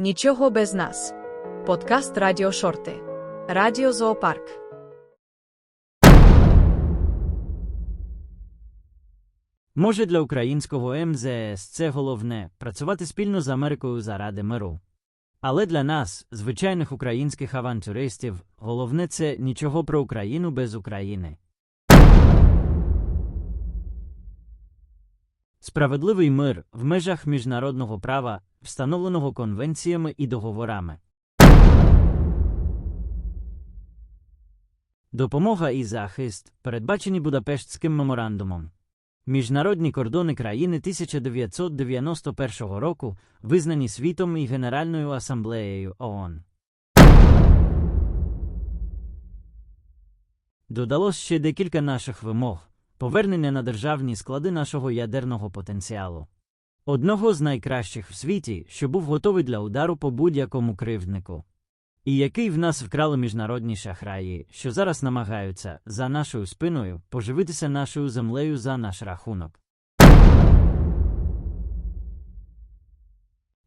Нічого без нас. Подкаст Радіо Шорти. Радіо Зоопарк. Може, для українського МЗС це головне працювати спільно з Америкою заради миру. Але для нас, звичайних українських авантюристів, головне це нічого про Україну без України. Справедливий мир в межах міжнародного права, встановленого конвенціями і договорами. Допомога і захист, передбачені Будапештським меморандумом. Міжнародні кордони країни 1991 року визнані світом і Генеральною асамблеєю ООН. Додалось ще декілька наших вимог повернення на державні склади нашого ядерного потенціалу. Одного з найкращих в світі, що був готовий для удару по будь-якому кривднику. І який в нас вкрали міжнародні шахраї, що зараз намагаються за нашою спиною поживитися нашою землею за наш рахунок.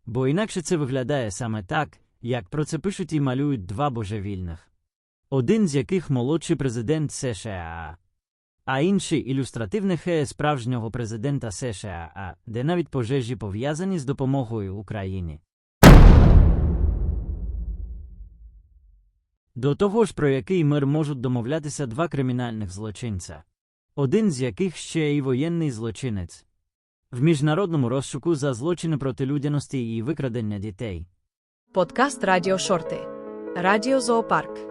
Бо інакше це виглядає саме так, як про це пишуть і малюють два божевільних. Один з яких молодший президент США, а інший ілюстративне хе справжнього президента США, де навіть пожежі пов'язані з допомогою Україні. До того ж, про який мир можуть домовлятися два кримінальних злочинця, один з яких ще й воєнний злочинець в міжнародному розшуку за злочини проти людяності і викрадення дітей. Подкаст Радіо Шорти. Радіо Зоопарк.